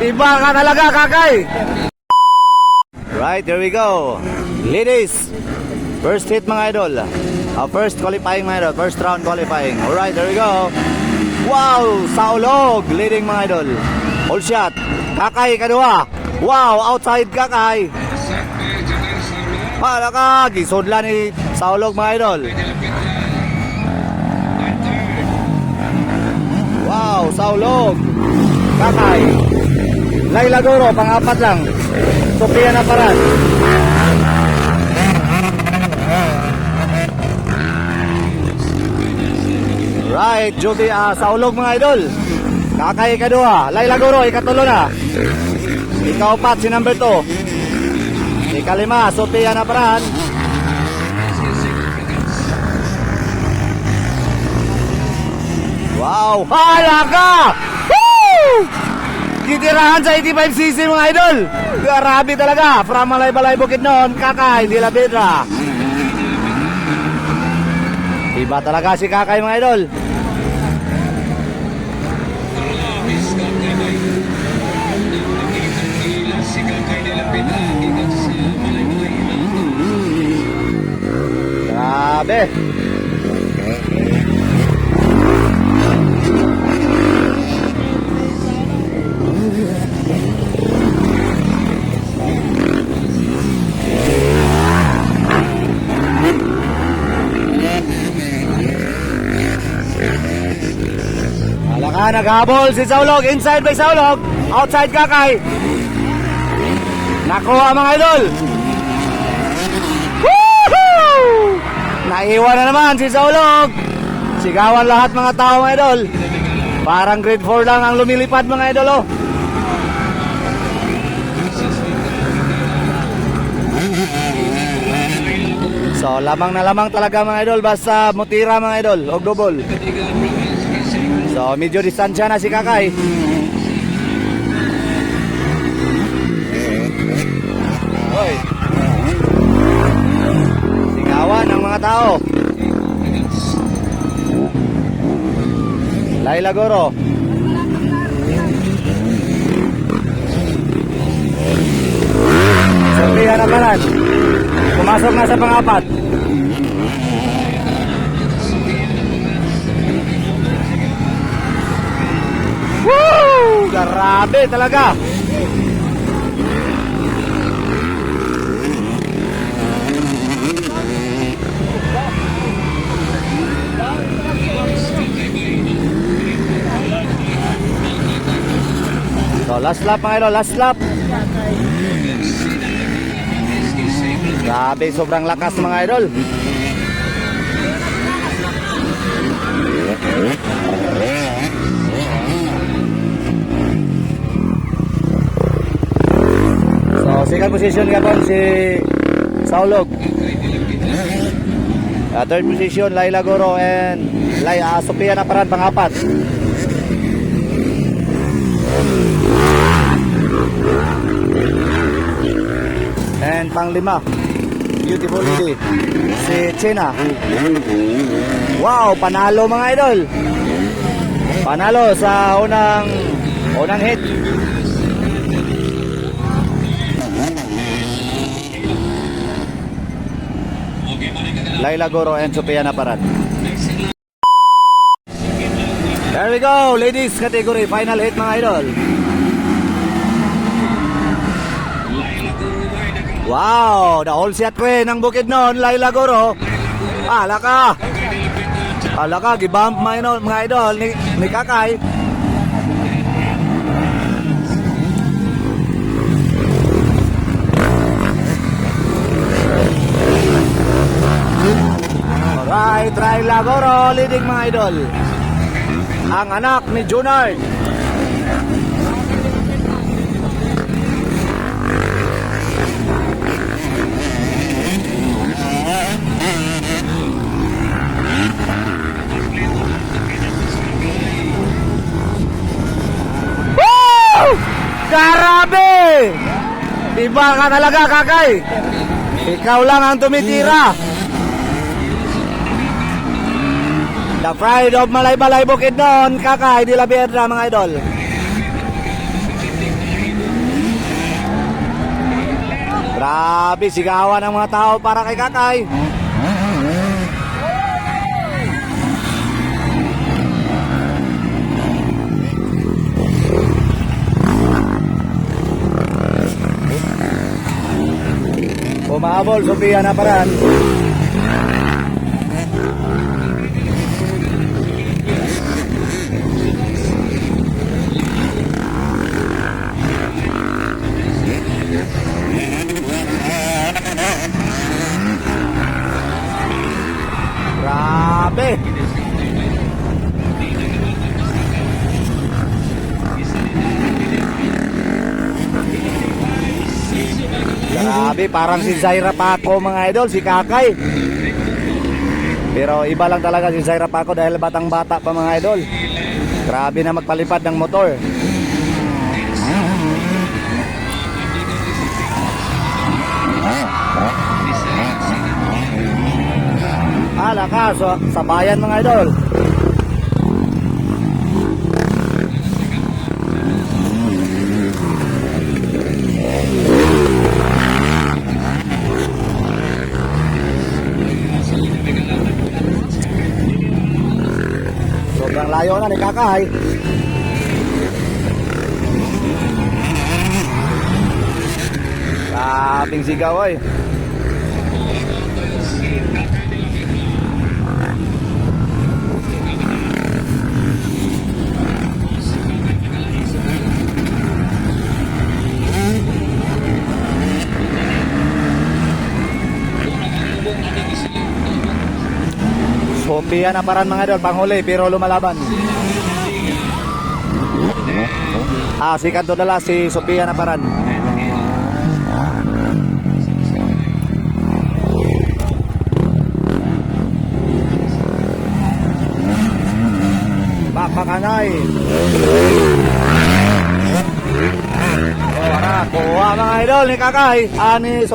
Iba ka talaga, kakay! Right, here we go. Ladies, first hit mga idol. Uh, first qualifying mga idol. First round qualifying. Alright, here we go. Wow, Saulog, leading mga idol. All shot. Kakay, kadua. Wow, outside kakay. Para ka, gisodla ni Saulog mga idol. Wow, Saulog. Kakay. Laila Goro, pang-apat lang. Sophia na paran. Right, Judy, ah, Saulog mga idol. Kakay kadua. Laila Goro, ikatulo na. Ikaw pat, si number 2. Ikalima, Sophia na paran. Wow! Halaga! Woo! Titirahan sa 85cc mga idol. Grabe talaga. From Malay-Balay Bukid noon, Kakay, Dila Pedra. Iba talaga si Kakay mga idol. Grabe. Alaka, naghabol si Saulog. Inside by Saulog. Outside Kakay. Nakuha mga idol. Woohoo! Naiwan na naman si Saulog. Sigawan lahat mga tao mga idol. Parang grade 4 lang ang lumilipad mga idol oh. So, lamang na lamang talaga mga idol basta mutira mga idol, og double. So, medyo distansya na si Kakay. Hoy. Sigawan ng mga tao. Laila Goro. Sofia Nakalan. Pumasok na sa pangapat. Woo! Grabe talaga. So, last lap mga last lap. Grabe, sobrang lakas mga idol. Second position po si Saulog. Uh, third position, Laila Goro and Lai, uh, Sophia Naparan, pangapat. And panglima, beautiful lady, si Chena. Wow, panalo mga idol. Panalo sa unang unang hit. Laila Goro and Sophia Naparan. There we go, ladies category, final hit mga idol. Wow, the whole set queen ng bukid noon, Laila Goro. Ala ka. Ala ka, gibump mga idol, mga idol ni, ni Kakay. Alright, Laila Goro, leading mga idol. Ang anak ni Junard. Grabe! Iba ka talaga, kakay. Ikaw lang ang tumitira. The Pride of Malay-Balay Bukid noon, Kakay de la Piedra mga idol. Grabe, sigawan ng mga tao para kay Kakay. Umahabol, Sophia na paraan. Grabe. Grabe, parang si Zaira Paco mga idol, si Kakay. Pero iba lang talaga si Zaira Paco dahil batang bata pa mga idol. Grabe na magpalipad ng motor. Ah, lakas. oh. Sa bayan mga idol. Sobrang layo na ni Kakay. Grabing sigaw ay. Sophia na paran mga idol, panghuli pero lumalaban. Ah, si Kanto Dala, si Sophia na paran. Bapakanay. Oh, kuha mga idol ni Kakay, ah, ni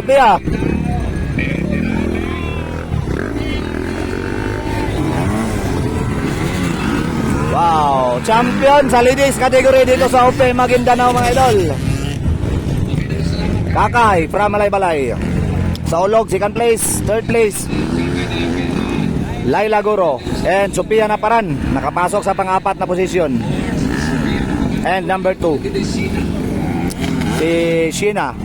Wow, champion sa ladies category dito sa Open Maguindanao mga idol. Kakay from Malay-Balay. Sa Ulog, second place, third place. Laila Guro and Sophia Naparan nakapasok sa pang-apat na posisyon. And number two, si Sheena